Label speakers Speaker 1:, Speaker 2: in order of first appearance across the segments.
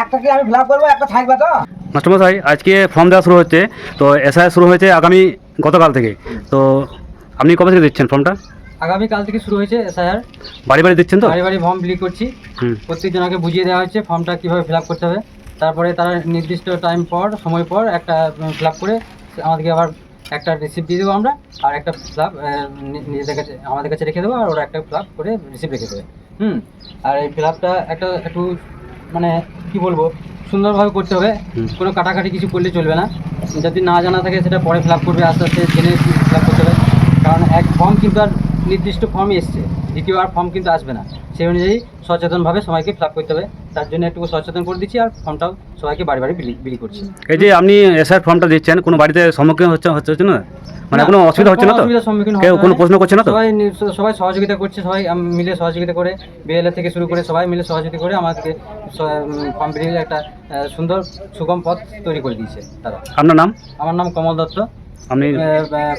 Speaker 1: একটা আমি ফিল করব? একটা থাকবে তো?
Speaker 2: মাস্টারমশাই আজকে ফর্ম দেওয়া শুরু হচ্ছে তো এসআই শুরু হয়েছে আগামী গতকাল থেকে। তো আপনি কবে থেকে দিচ্ছেন ফর্মটা
Speaker 3: আগামীকাল থেকে শুরু হয়েছে এসআইআর
Speaker 2: বাড়ি বাড়ি দিচ্ছেন তো?
Speaker 3: বাড়ি বাড়ি ফর্ম বিলি করছি। প্রত্যেকজনকে বুঝিয়ে দেওয়া হচ্ছে ফর্মটা কীভাবে ফিল করতে হবে। তারপরে তারা নির্দিষ্ট টাইম পর সময় পর একটা ফিল করে আমাদেরকে আবার একটা রিসিপ্ট দিয়ে দেবো আমরা আর একটা ফিল নিজেদের কাছে আমাদের কাছে রেখে দেবো আর ওরা একটা ফিল করে রিসিপ্ট রেখে দেবে। হুম আর এই ফিল একটা একটু মানে কি বলব সুন্দরভাবে করতে হবে। কোনো কাটাকাটি কিছু করলে চলবে না। যদি না জানা থাকে সেটা পরে ফিল করবে আস্তে আস্তে জেনে ফিল করতে হবে। কারণ এক ফর্ম কিন্তু আর নির্দিষ্ট ফর্মই এসছে। দ্বিতীয় আর ফর্ম কিন্তু আসবে না। সেই অনুযায়ী সচেতনভাবে সবাইকে ফিল করতে হবে। তার জন্য একটু সচেতন করে দিচ্ছি আর ফর্মটাও সবাইকে বাড়ি বাড়ি বিলি বিলি করছি।
Speaker 2: এই যে আপনি এসআই ফর্মটা দিচ্ছেন কোনো বাড়িতে সম্মুখীন হচ্ছে হচ্ছে হচ্ছে না? মানে কোনো অসুবিধা হচ্ছে না তো? কেউ কোনো প্রশ্ন করছে না তো?
Speaker 3: সবাই সবাই সহযোগিতা করছে সবাই মিলে সহযোগিতা করে বিএলএ থেকে শুরু করে সবাই মিলে সহযোগিতা করে আমাদেরকে ফর্ম বিলির একটা সুন্দর সুগম পথ তৈরি করে দিয়েছে তারা।
Speaker 2: আপনার নাম?
Speaker 3: আমার নাম কমল দত্ত।
Speaker 2: আপনি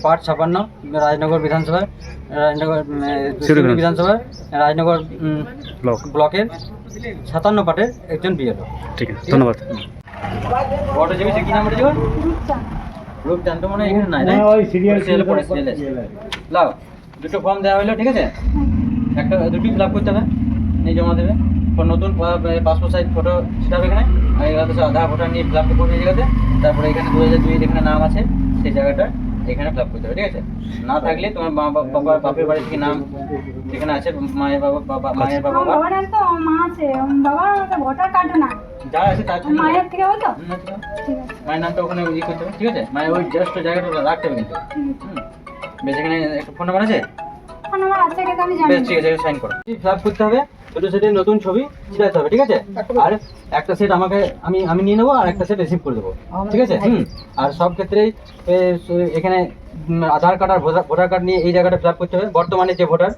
Speaker 3: পার্ট ছাপান্ন রাজনগর বিধানসভা রাজনগর উম, আহ,
Speaker 2: শিলিগুড়ি
Speaker 3: বিধানসভা রাজনগর
Speaker 2: ব্লক।
Speaker 3: ব্লকের সাতান্ন পার্টের একজন বিএলও।
Speaker 2: ঠিক আছে ধন্যবাদ।
Speaker 3: কি তো মনে হয় এখানে নাই না ওই সিরিয়াল পড়ে সিরিয়াল লাও দুটো ফর্ম দেওয়া হলো ঠিক আছে? একটা দুটি ফিল আপ করতে হবে নিয়ে জমা দেবে। পর নতুন পাসপোর্ট সাইজ ফটো ছিটাবে হবে এখানে। তো আধার ভোটার নিয়ে ফিল আপ করবে এই জায়গাতে। তারপরে এখানে দু হাজার দুই যেখানে নাম আছে সেই জায়গাটা এখানে ফিল আপ করতে হবে ঠিক আছে? না থাকলে তোমার মা বাবা বাপের বাড়ি থেকে নাম যেখানে আছে মায়ের বাবা বাবা মায়ের বাবা
Speaker 4: আমার বাবার তো মা আছে একটা ভোটার কার্ড না
Speaker 3: যারা আছে তার জন্য।
Speaker 4: মায়ের থেকে
Speaker 3: আচ্ছা।
Speaker 4: আছে।
Speaker 3: মায়ের নামটা ওখানে ইয়ে করতে হবে ঠিক আছে? মায়ের ওই জাস্ট জায়গাটা রাখতে হবে কিন্তু। বেশ এখানে একটা ফোন নাম্বার আছে?
Speaker 4: ফোন নাম্বার আছে কিন্তু আমি জানি
Speaker 3: বেশ ঠিক আছে সাইন করো। ফ্ল্যাপ করতে হবে? দুটো সেটের নতুন ছবি ছিটাতে হবে ঠিক আছে? আর একটা সেট আমাকে আমি আমি নিয়ে নেব আর একটা সেট রিসিভ করে দেবো ঠিক আছে? হুম। আর সব ক্ষেত্রেই এখানে আধার কার্ড আর ভোটার কার্ড নিয়ে এই জায়গাটা ফিল করতে হবে। বর্তমানে যে ভোটার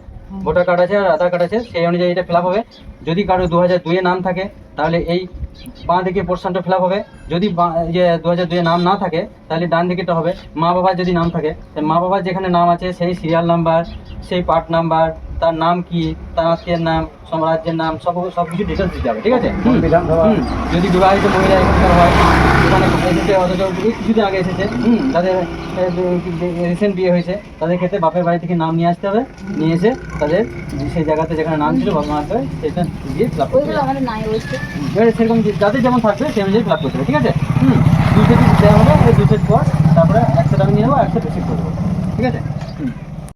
Speaker 3: ভোটার কার্ড আছে আর আধার কার্ড আছে সেই অনুযায়ী এটা ফিল হবে। যদি কারও দু হাজার দুইয়ে নাম থাকে তাহলে এই বাঁ দিকে পোর্শনটা ফিল হবে। যদি বাঁ- যে দু হাজার দুইয়ে নাম না থাকে তাহলে ডান দিকেটা হবে। মা বাবার যদি নাম থাকে মা বাবার যেখানে নাম আছে সেই সিরিয়াল নাম্বার সেই পার্ট নাম্বার তার নাম কি তার আত্মীয়ের নাম সব রাজ্যের নাম সব সব কিছু ডিটেলস দিতে হবে ঠিক আছে? হুম, হুম। যদি বিবাহিত মহিলা এখানকার হয় সেখানে এসেছে অথচ কিছুদিন আগে এসেছে হুম, তাদের রিসেন্ট বিয়ে হয়েছে তাদের ক্ষেত্রে বাপের বাড়ি থেকে নাম নিয়ে আসতে হবে নিয়ে এসে তাদের সেই জায়গাতে যেখানে নাম ছিল বাবা মার করে সেটা দিয়ে ফিল আপ করতে হবে। সেরকম যাদের যেমন থাকবে সেই অনুযায়ী ফিল আপ করতে হবে ঠিক আছে? হুম। দুই সেট দেওয়া হবে ওই দুই সেট পর তারপরে এক সেট আমি নিয়ে নেব এক সেট রিসিভ করে দেবো ঠিক আছে?